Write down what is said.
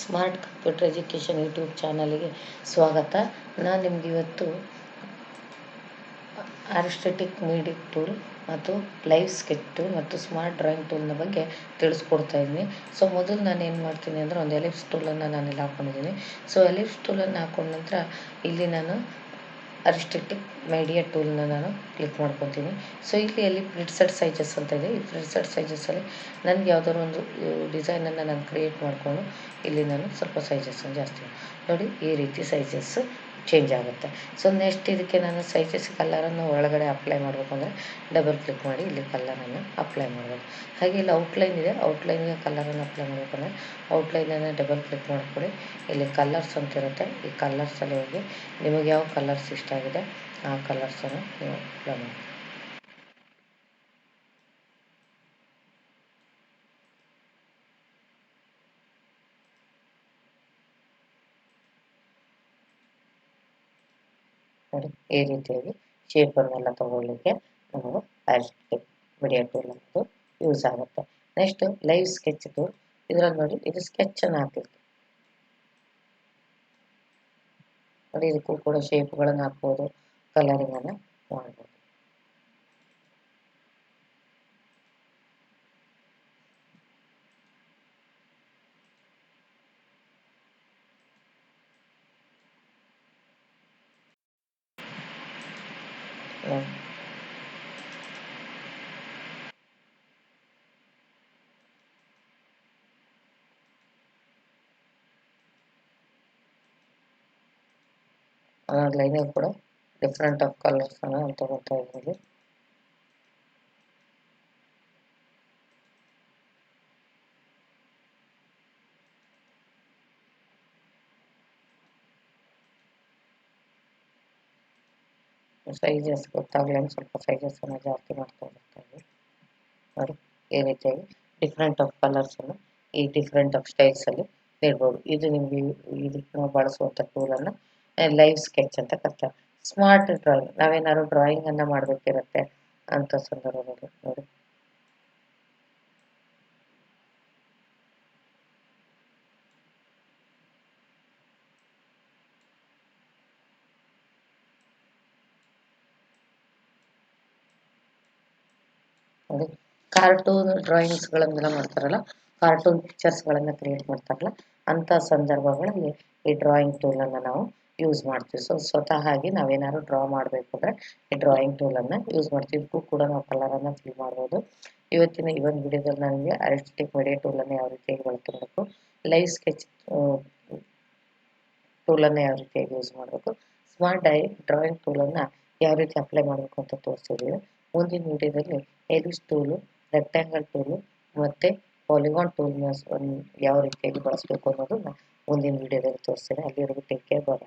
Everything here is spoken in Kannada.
ಸ್ಮಾರ್ಟ್ ಕಂಪ್ಯೂಟರ್ ಎಜುಕೇಷನ್ ಯೂಟ್ಯೂಬ್ ಚಾನಲ್ಗೆ ಸ್ವಾಗತ. ನಾನು ನಿಮ್ಗೆ ಇವತ್ತು ಆರಿಸ್ಟೆಟಿಕ್ ಮೀಡಿಕ್ ಟೂಲ್ ಮತ್ತು ಲೈವ್ ಸ್ಕೆಚ್ ಟೂಲ್ ಮತ್ತು ಸ್ಮಾರ್ಟ್ ಡ್ರಾಯಿಂಗ್ ಟೂಲ್ನ ಬಗ್ಗೆ ತಿಳಿಸ್ಕೊಡ್ತಾ ಇದ್ದೀನಿ. ಸೊ, ಮೊದಲು ನಾನು ಏನು ಮಾಡ್ತೀನಿ ಅಂದರೆ ಒಂದು ಎಲಿಪ್ಸ್ ಟೂಲನ್ನು ನಾನು ಇಲ್ಲಿ ಹಾಕ್ಕೊಂಡಿದ್ದೀನಿ ಸೊ, ಎಲಿಪ್ಸ್ ಟೂಲನ್ನು ಹಾಕೊಂಡ ನಂತರ ಇಲ್ಲಿ ನಾನು ಅರಿಸ್ಟೆಟಿಕ್ ಮೀಡಿಯಾ ಟೂಲ್ನ ನಾನು ಕ್ಲಿಕ್ ಮಾಡ್ಕೊತೀನಿ. ಸೊ ಇಲ್ಲಿ ಅಲ್ಲಿ ಪ್ರಿಟ್ಸೆಟ್ ಸೈಜಸ್ ಅಂತ ಇದೆ. ಈ ಪ್ರಿಟ್ಸೆಟ್ ಸೈಜಸ್ಸಲ್ಲಿ ನನಗೆ ಯಾವ್ದಾದ್ರು ಒಂದು ಡಿಸೈನನ್ನು ನಾನು ಕ್ರಿಯೇಟ್ ಮಾಡಿಕೊಂಡು ಇಲ್ಲಿ ನಾನು ಸ್ವಲ್ಪ ಸೈಜಸ್ಸನ್ನು ಜಾಸ್ತಿ. ನೋಡಿ ಈ ರೀತಿ ಸೈಜಸ್ ಚೇಂಜ್ ಆಗುತ್ತೆ. ಸೊ ನೆಕ್ಸ್ಟ್ ಇದಕ್ಕೆ ನಾನು ಸೈಜಸ್ ಕಲರನ್ನು ಒಳಗಡೆ ಅಪ್ಲೈ ಮಾಡಬೇಕು ಅಂದರೆ ಡಬಲ್ ಕ್ಲಿಕ್ ಮಾಡಿ ಇಲ್ಲಿ ಕಲರನ್ನು ಅಪ್ಲೈ ಮಾಡ್ಬೋದು. ಹಾಗೆ ಇಲ್ಲಿ ಔಟ್ಲೈನ್ ಇದೆ. ಔಟ್ಲೈನ್ಗೆ ಕಲರನ್ನು ಅಪ್ಲೈ ಮಾಡಬೇಕು ಅಂದರೆ ಔಟ್ಲೈನನ್ನು ಡಬಲ್ ಕ್ಲಿಕ್ ಮಾಡಿಕೊಡಿ. ಇಲ್ಲಿ ಕಲರ್ಸ್ ಅಂತ ಇರುತ್ತೆ. ಈ ಕಲರ್ಸಲ್ಲಿ ಹೋಗಿ ನಿಮಗೆ ಯಾವ ಕಲರ್ಸ್ ಇಷ್ಟ ಆಗಿದೆ ಆ ಕಲರ್ಸನ್ನು ನೀವು ಅಪ್ಲೈ ಮಾಡಿ ನೋಡಿ ಈ ರೀತಿಯಾಗಿ ಶೇಪನ್ನೆಲ್ಲ ತಗೊಳ್ಳಿಕ್ಕೆ ನಾವು ಆರಿಸ್ಟಿಕ್ ಮೀಡಿಯಾ ಟೂಲ್ ಅನ್ನೋದು ಯೂಸ್ ಆಗುತ್ತೆ. ನೆಕ್ಸ್ಟ್ ಲೈವ್ ಸ್ಕೆಚ್ ಟೂಲ್ ಇದರಲ್ಲಿ ನೋಡಿ, ಇದು ಸ್ಕೆಚನ್ನು ಹಾಕಿತ್ತು ನೋಡಿ, ಇದಕ್ಕೂ ಕೂಡ ಶೇಪ್ಗಳನ್ನು ಹಾಕ್ಬೋದು ಕಲರಿಂಗನ್ನು ಮಾಡ್ಬೋದು. ಲೈನಲ್ಲಿ ಕೂಡ ಡಿಫ್ರೆಂಟ್ ಆಫ್ ಕಲರ್ಸನ್ನು ನಾನು ತಗೊಳ್ತಾ ಇದ್ದೀನಿ ಸೈಜಸ್ ಗೊತ್ತಾಗಲಿ ಸ್ವಲ್ಪ ಸೈಜಸ್ಸನ್ನು ಜಾಸ್ತಿ ಮಾಡ್ತಾ ನೋಡಿ ಈ ರೀತಿಯಾಗಿ ಡಿಫ್ರೆಂಟ್ ಆಫ್ ಕಲರ್ಸನ್ನು ಈ ಡಿಫ್ರೆಂಟ್ ಆಫ್ ಸ್ಟೈಲ್ಸಲ್ಲಿ ಇಡ್ಬೋದು ಇದು ನಿಮಗೆ ಇದಕ್ಕೆ ನಾವು ಬಳಸುವಂಥ ಟೂಲನ್ನು ಲೈವ್ ಸ್ಕೆಚ್ ಅಂತ ಕರ್ತಾರೆ ಸ್ಮಾರ್ಟ್ ಡ್ರಾಯಿಂಗ್ ನಾವೇನಾದ್ರು ಡ್ರಾಯಿಂಗನ್ನು ಮಾಡಬೇಕಿರುತ್ತೆ ಅಂತ ಸಂದರ್ಭದಲ್ಲಿ ನೋಡಿ ಕಾರ್ಟೂನ್ ಡ್ರಾಯಿಂಗ್ಸ್ಗಳನ್ನೆಲ್ಲ ಮಾಡ್ತಾರಲ್ಲ ಕಾರ್ಟೂನ್ ಪಿಕ್ಚರ್ಸ್ಗಳನ್ನು ಕ್ರಿಯೇಟ್ ಮಾಡ್ತಾರಲ್ಲ, ಅಂಥ ಸಂದರ್ಭಗಳಲ್ಲಿ ಈ ಡ್ರಾಯಿಂಗ್ ಟೂಲನ್ನು ನಾವು ಯೂಸ್ ಮಾಡ್ತೀವಿ. ಸೊ ಸ್ವತಃ ಆಗಿ ನಾವೇನಾದ್ರು ಡ್ರಾ ಮಾಡಬೇಕು ಅಂದರೆ ಈ ಡ್ರಾಯಿಂಗ್ ಟೂಲನ್ನು ಯೂಸ್ ಮಾಡ್ತೀವಿ. ಇದಕ್ಕೂ ಕೂಡ ನಾವು ಕಲರನ್ನು ಫಿಲ್ ಮಾಡ್ಬೋದು. ಇವತ್ತಿನ ಈ ಒಂದು ವಿಡಿಯೋದಲ್ಲಿ ನನಗೆ ಅರಿಸ್ಟಿಕ್ ಮೀಡಿಯಾ ಟೂಲನ್ನು ಯಾವ ರೀತಿಯಾಗಿ ಬಳಕೆ ಮಾಡಬೇಕು ಲೈವ್ ಸ್ಕೆಚ್ ಟೂಲನ್ನು ಯಾವ ರೀತಿಯಾಗಿ ಯೂಸ್ ಮಾಡಬೇಕು ಸ್ಮಾರ್ಟ್ ಡೈ ಡ್ರಾಯಿಂಗ್ ಟೂಲನ್ನು ಯಾವ ರೀತಿ ಅಪ್ಲೈ ಮಾಡಬೇಕು ಅಂತ ತೋರಿಸಿದ್ದೀವಿ ಮುಂದಿನ ವಿಡಿಯೋದಲ್ಲಿ ಹೆಲಿಸ್ ಟೂಲು, ರೆಕ್ಟ್ಯಾಂಗಲ್ ಟೂಲು ಮತ್ತು ಪಾಲಿಗಾನ್ ಟೂಲ್ನ ಯಾವ ರೀತಿಯಾಗಿ ಬಳಸಬೇಕು ಅನ್ನೋದನ್ನು ಮುಂದಿನ ವಿಡಿಯೋದಲ್ಲಿ ತೋರಿಸ್ತೀನಿ. ಅಲ್ಲಿವರೆಗೂ ಟೇಕ್ ಕೇರ್ ಬಾಯ್